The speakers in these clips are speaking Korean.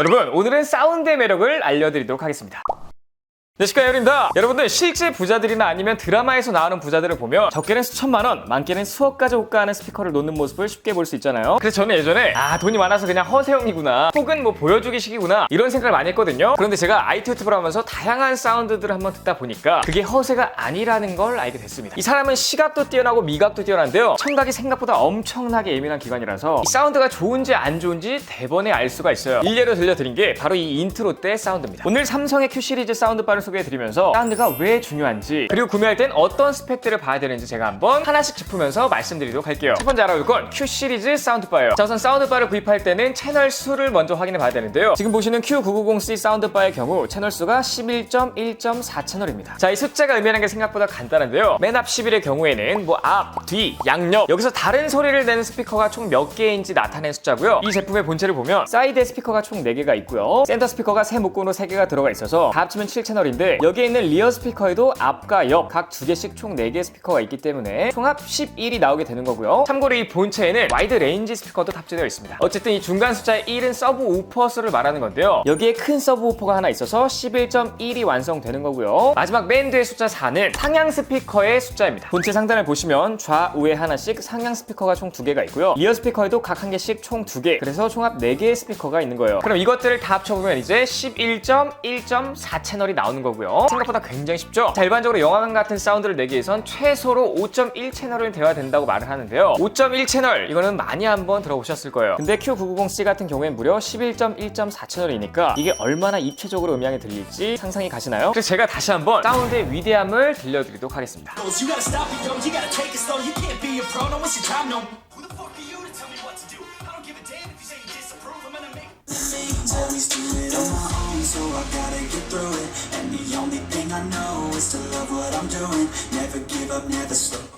여러분 오늘은 사운드의 매력을 알려드리도록 하겠습니다. 네, 시카이어입니다. 여러분들 실제 부자들이나 아니면 드라마에서 나오는 부자들을 보면 적게는 수천만 원, 많게는 수억까지 호가하는 스피커를 놓는 모습을 쉽게 볼 수 있잖아요. 그래서 저는 예전에 아 돈이 많아서 그냥 허세형이구나, 혹은 뭐 보여주기식이구나 이런 생각을 많이 했거든요. 그런데 제가 IT 유튜브를 하면서 다양한 사운드들을 한번 듣다 보니까 그게 허세가 아니라는 걸 알게 됐습니다. 이 사람은 시각도 뛰어나고 미각도 뛰어난데요. 청각이 생각보다 엄청나게 예민한 기관이라서 이 사운드가 좋은지 안 좋은지 대번에 알 수가 있어요. 일례로 들려드린 게 바로 이 인트로 때 사운드입니다. 오늘 삼성의 Q 시리즈 사운드바를 소개해드리면서 사운드가 왜 중요한지 그리고 구매할 땐 어떤 스펙들을 봐야 되는지 제가 한번 하나씩 짚으면서 말씀드리도록 할게요. 첫 번째 알아볼 건 Q 시리즈 사운드바예요. 자 우선 사운드바를 구입할 때는 채널 수를 먼저 확인해 봐야 되는데요. 지금 보시는 Q990C 사운드바의 경우 채널 수가 11.1.4 채널입니다. 자 이 숫자가 의미하는 게 생각보다 간단한데요. 맨 앞 11의 경우에는 뭐 앞, 뒤, 양옆 여기서 다른 소리를 내는 스피커가 총 몇 개인지 나타낸 숫자고요. 이 제품의 본체를 보면 사이드에 스피커가 총 4개가 있고요. 센터 스피커가 세 목구로 3개가 들어가 있어서 다 합치면 7채널 인데 여기에 있는 리어 스피커에도 앞과 옆각 2개씩 총 4개의 스피커가 있기 때문에 총합 11이 나오게 되는 거고요. 참고로 이 본체에는 와이드 레인지 스피커도 탑재되어 있습니다. 어쨌든 이 중간 숫자의 1은 서브 우퍼 수를 말하는 건데요. 여기에 큰 서브 우퍼가 하나 있어서 11.1이 완성되는 거고요. 마지막 맨 뒤의 숫자 4는 상향 스피커의 숫자입니다. 본체 상단을 보시면 좌우에 하나씩 상향 스피커가 총 2개가 있고요. 리어 스피커에도 각 한 개씩 총 2개. 그래서 총합 4개의 스피커가 있는 거예요. 그럼 이것들을 다 합쳐보면 이제 11.1.4 채널이 나오는 거고요. 생각보다 굉장히 쉽죠? 자, 일반적으로 영화관 같은 사운드를 내기 위해선 최소로 5.1 채널을 되어야 된다고 말을 하는데요. 5.1 채널 이거는 많이 한번 들어보셨을 거예요. 근데 Q990C 같은 경우엔 무려 11.1.4 채널이니까 이게 얼마나 입체적으로 음향이 들릴지 상상이 가시나요? 그래서 제가 다시 한번 사운드의 위대함을 들려드리도록 하겠습니다. so I gotta get through it. And the only thing I know is to love what I'm doing. Never give up, never stop.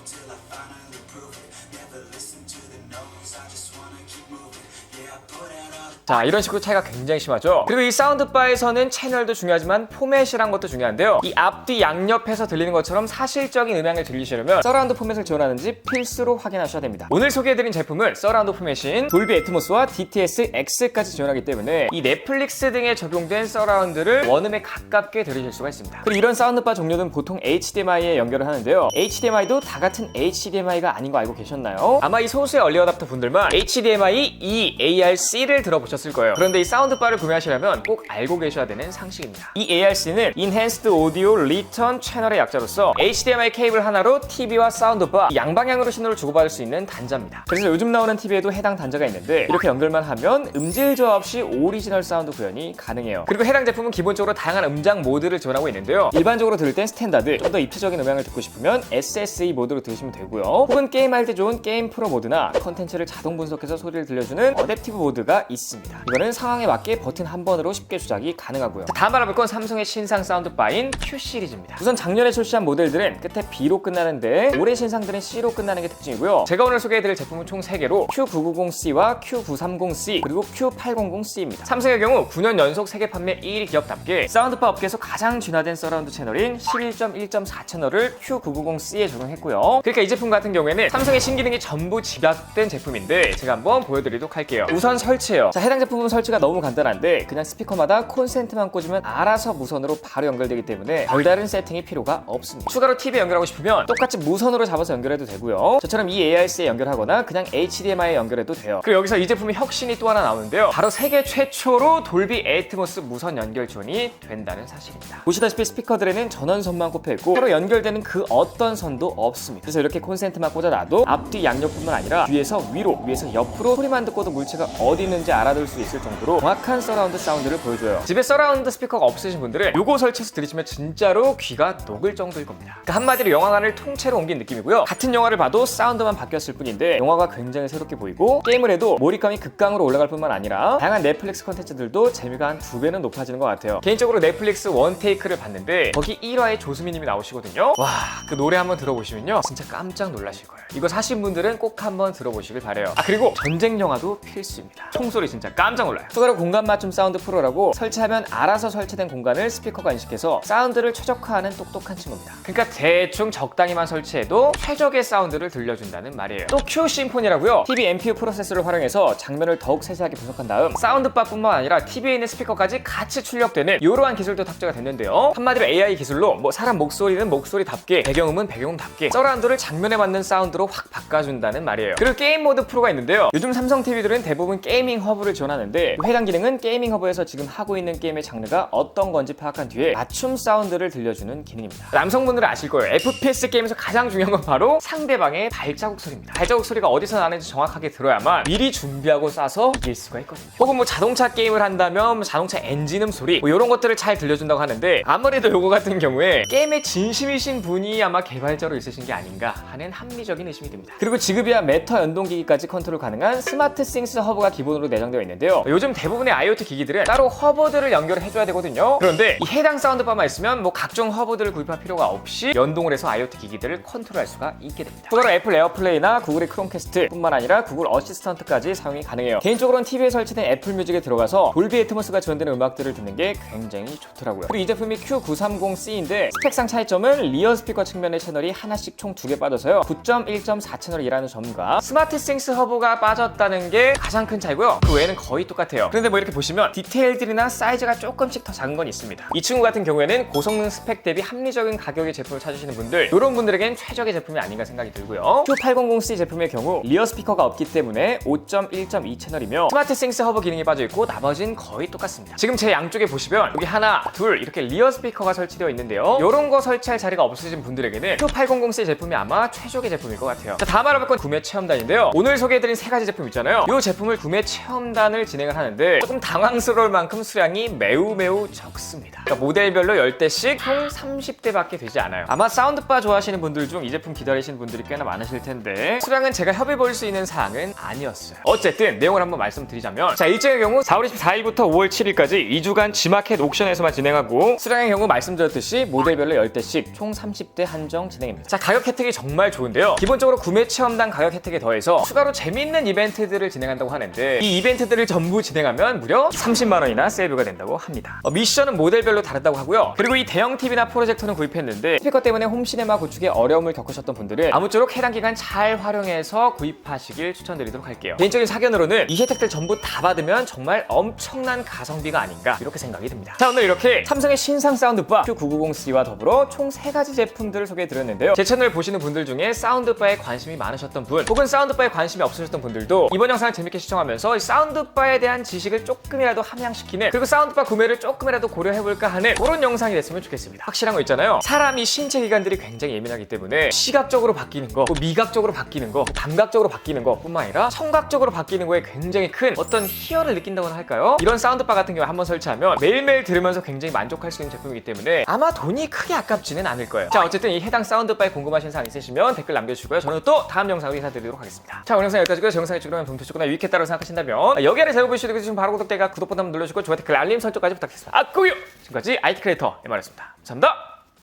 자 이런 식으로 차이가 굉장히 심하죠. 그리고 이 사운드바에서는 채널도 중요하지만 포맷이란 것도 중요한데요. 이 앞뒤 양옆에서 들리는 것처럼 사실적인 음향을 들리시려면 서라운드 포맷을 지원하는지 필수로 확인하셔야 됩니다. 오늘 소개해드린 제품은 서라운드 포맷인 돌비 애트모스와 DTS X까지 지원하기 때문에 이 넷플릭스 등에 적용된 서라운드를 원음에 가깝게 들으실 수가 있습니다. 그리고 이런 사운드바 종류는 보통 HDMI에 연결을 하는데요. HDMI도 다 같은 HDMI가 아닌 거 알고 계셨나요? 아마 이 소수의 얼리 어답터 분들만 HDMI E ARC를 들어보셨 을 거예요. 그런데 이 사운드바를 구매하시려면 꼭 알고 계셔야 되는 상식입니다. 이 ARC는 Enhanced Audio Return 채널의 약자로서 HDMI 케이블 하나로 TV와 사운드바 양방향으로 신호를 주고받을 수 있는 단자입니다. 그래서 요즘 나오는 TV에도 해당 단자가 있는데 이렇게 연결만 하면 음질 저하 없이 오리지널 사운드 구현이 가능해요. 그리고 해당 제품은 기본적으로 다양한 음장 모드를 지원하고 있는데요. 일반적으로 들을 땐 스탠다드, 좀 더 입체적인 음향을 듣고 싶으면 SSE 모드로 들으시면 되고요. 혹은 게임할 때 좋은 게임 프로 모드나 컨텐츠를 자동 분석해서 소리를 들려주는 어댑티브 모드가 있습니다. 이거는 상황에 맞게 버튼 한 번으로 쉽게 조작이 가능하고요. 자, 다음 알아볼 건 삼성의 신상 사운드바인 Q 시리즈입니다. 우선 작년에 출시한 모델들은 끝에 B로 끝나는데 올해 신상들은 C로 끝나는 게 특징이고요. 제가 오늘 소개해드릴 제품은 총 3개로 Q990C와 Q930C 그리고 Q800C입니다. 삼성의 경우 9년 연속 세계 판매 1위 기업답게 사운드바 업계에서 가장 진화된 서라운드 채널인 11.1.4 채널을 Q990C에 적용했고요. 그러니까 이 제품 같은 경우에는 삼성의 신기능이 전부 집약된 제품인데 제가 한번 보여드리도록 할게요. 우선 설치예요. 자, 해당 제품은 설치가 너무 간단한데 그냥 스피커마다 콘센트만 꽂으면 알아서 무선으로 바로 연결되기 때문에 별다른 세팅이 필요가 없습니다. 추가로 TV에 연결하고 싶으면 똑같이 무선으로 잡아서 연결해도 되고요. 저처럼 이 ARC에 연결하거나 그냥 HDMI에 연결해도 돼요. 그리고 여기서 이 제품의 혁신이 또 하나 나오는데요. 바로 세계 최초로 돌비 애트모스 무선 연결 지원이 된다는 사실입니다. 보시다시피 스피커들에는 전원선만 꼽혀 있고 서로 연결되는 그 어떤 선도 없습니다. 그래서 이렇게 콘센트만 꽂아놔도 앞뒤 양옆뿐만 아니라 뒤에서 위로, 위에서 옆으로 소리만 듣고도 물체가 어디 있는지 알아둘 들을 수 있을 정도로 정확한 서라운드 사운드를 보여줘요. 집에 서라운드 스피커가 없으신 분들은 요거 설치해서 들으시면 진짜로 귀가 녹을 정도일 겁니다. 그러니까 한마디로 영화관을 통째로 옮긴 느낌이고요. 같은 영화를 봐도 사운드만 바뀌었을 뿐인데 영화가 굉장히 새롭게 보이고 게임을 해도 몰입감이 극강으로 올라갈 뿐만 아니라 다양한 넷플릭스 컨텐츠들도 재미가 한 두 배는 높아지는 것 같아요. 개인적으로 넷플릭스 원테이크를 봤는데 거기 1화에 조수미님이 나오시거든요. 와 그 노래 한번 들어보시면요 진짜 깜짝 놀라실 거예요. 이거 사신 분들은 꼭 한번 들어보시길 바래요. 아 그리고 전쟁 영화도 필수입니다. 총소리 진짜 깜짝 놀라요. 추가로 공간 맞춤 사운드 프로라고 설치하면 알아서 설치된 공간을 스피커가 인식해서 사운드를 최적화하는 똑똑한 친구입니다. 그러니까 대충 적당히만 설치해도 최적의 사운드를 들려준다는 말이에요. 또 Q 심포니라고요. TV MPU 프로세서를 활용해서 장면을 더욱 세세하게 분석한 다음 사운드바뿐만 아니라 TV에 있는 스피커까지 같이 출력되는 이러한 기술도 탑재가 됐는데요. 한마디로 AI 기술로 뭐 사람 목소리는 목소리답게 배경음은 배경음답게 서라운드를 장면에 맞는 사운드로 확 바꿔준다는 말이에요. 그리고 게임 모드 프로가 있는데요. 요즘 삼성 TV들은 대부분 게이밍 허브를 지원하는데 해당 기능은 게이밍 허브에서 지금 하고 있는 게임의 장르가 어떤 건지 파악한 뒤에 맞춤 사운드를 들려주는 기능입니다. 남성분들은 아실 거예요. FPS 게임에서 가장 중요한 건 바로 상대방의 발자국 소리입니다. 발자국 소리가 어디서 나는지 정확하게 들어야만 미리 준비하고 쏴서 이길 수가 있거든요. 혹은 뭐 자동차 게임을 한다면 뭐 자동차 엔진음 소리 뭐 이런 것들을 잘 들려준다고 하는데 아무래도 요거 같은 경우에 게임에 진심이신 분이 아마 개발자로 있으신 게 아닌가 하는 합리적인 의심이 듭니다. 그리고 지급이야 메터 연동기기까지 컨트롤 가능한 스마트 싱스 허브가 기본으로 내장되어 있는데요. 요즘 대부분의 IoT 기기들은 따로 허브들을 연결을 해줘야 되거든요. 그런데 이 해당 사운드바만 있으면 뭐 각종 허브들을 구입할 필요가 없이 연동을 해서 IoT 기기들을 컨트롤할 수가 있게 됩니다. 추가로 애플 에어플레이나 구글의 크롬캐스트 뿐만 아니라 구글 어시스턴트까지 사용이 가능해요. 개인적으로는 TV에 설치된 애플 뮤직에 들어가서 돌비 애트모스가 지원되는 음악들을 듣는 게 굉장히 좋더라고요. 그리고 이 제품이 Q930C인데 스펙상 차이점은 리어 스피커 측면의 채널이 하나씩 총 두 개 빠져서요. 9.1.4 채널이라는 점과 스마트 싱스 허브가 빠졌다는 게 가장 큰 차이고요. 그 외에는 거의 똑같아요. 그런데 뭐 이렇게 보시면 디테일들이나 사이즈가 조금씩 더 작은 건 있습니다. 이 친구 같은 경우에는 고성능 스펙 대비 합리적인 가격의 제품을 찾으시는 분들 이런 분들에겐 최적의 제품이 아닌가 생각이 들고요. Q800C 제품의 경우 리어 스피커가 없기 때문에 5.1.2 채널이며 스마트 싱스 허브 기능이 빠져 있고 나머지는 거의 똑같습니다. 지금 제 양쪽에 보시면 여기 하나, 둘 이렇게 리어 스피커가 설치되어 있는데요. 이런 거 설치할 자리가 없으신 분들에게는 Q800C 제품이 아마 최적의 제품일 것 같아요. 자, 다음 알아볼 건 구매 체험단인데요. 오늘 소개해드린 세 가지 제품 있잖아요. 이 제품을 구매 체험단 을 진행을 하는데 조금 당황스러울 만큼 수량이 매우 매우 적습니다. 그러니까 모델별로 10대씩 총 30대밖에 되지 않아요. 아마 사운드바 좋아하시는 분들 중 이 제품 기다리시는 분들이 꽤나 많으실 텐데 수량은 제가 협의 볼 수 있는 사항은 아니었어요. 어쨌든 내용을 한번 말씀드리자면 자 일정의 경우 4월 24일부터 5월 7일까지 2주간 G마켓 옥션에서만 진행하고 수량의 경우 말씀드렸듯이 모델별로 10대씩 총 30대 한정 진행입니다. 자 가격 혜택이 정말 좋은데요. 기본적으로 구매 체험단 가격 혜택에 더해서 추가로 재미있는 이벤트들을 진행한다고 하는데 이 이벤트들 을 전부 진행하면 무려 30만 원이나 세이브가 된다고 합니다. 어, 미션은 모델별로 다르다고 하고요. 그리고 이 대형 TV나 프로젝터는 구입했는데 스피커 때문에 홈시네마 구축에 어려움을 겪으셨던 분들은 아무쪼록 해당 기간 잘 활용해서 구입하시길 추천드리도록 할게요. 개인적인 사견으로는 이 혜택들 전부 다 받으면 정말 엄청난 가성비가 아닌가 이렇게 생각이 듭니다. 자 오늘 이렇게 삼성의 신상 사운드바 Q990C와 더불어 총 3가지 제품들을 소개해드렸는데요. 제 채널 보시는 분들 중에 사운드바에 관심이 많으셨던 분 혹은 사운드바에 관심이 없으셨던 분들도 이번 영상을 재밌게 시청하면서 이 사운드바에 대한 지식을 조금이라도 함양시키는 그리고 사운드바 구매를 조금이라도 고려해볼까 하는 그런 영상이 됐으면 좋겠습니다. 확실한 거 있잖아요. 사람이 신체 기관들이 굉장히 예민하기 때문에 시각적으로 바뀌는 거, 뭐 미각적으로 바뀌는 거, 감각적으로 바뀌는 거 뿐만 아니라 청각적으로 바뀌는 거에 굉장히 큰 어떤 희열을 느낀다고나 할까요? 이런 사운드바 같은 경우에 한번 설치하면 매일매일 들으면서 굉장히 만족할 수 있는 제품이기 때문에 아마 돈이 크게 아깝지는 않을 거예요. 자 어쨌든 이 해당 사운드바에 궁금하신 사항 있으시면 댓글 남겨주시고요. 저는 또 다음 영상으로 인사드리도록 하겠습니다. 자 오늘 영상 여기까지고요. 제 영상이 즐거우면 돈 되셨거나 유익했다고 생각하신다면 여기 아래 제보 보시고 지금 바로 구독대가 구독 버튼 한번 눌러주시고 좋아요 댓글 알림 설정까지 부탁드리겠습니다. 아 고요 지금까지 IT 크리에이터 에마였습니다. 감사합니다.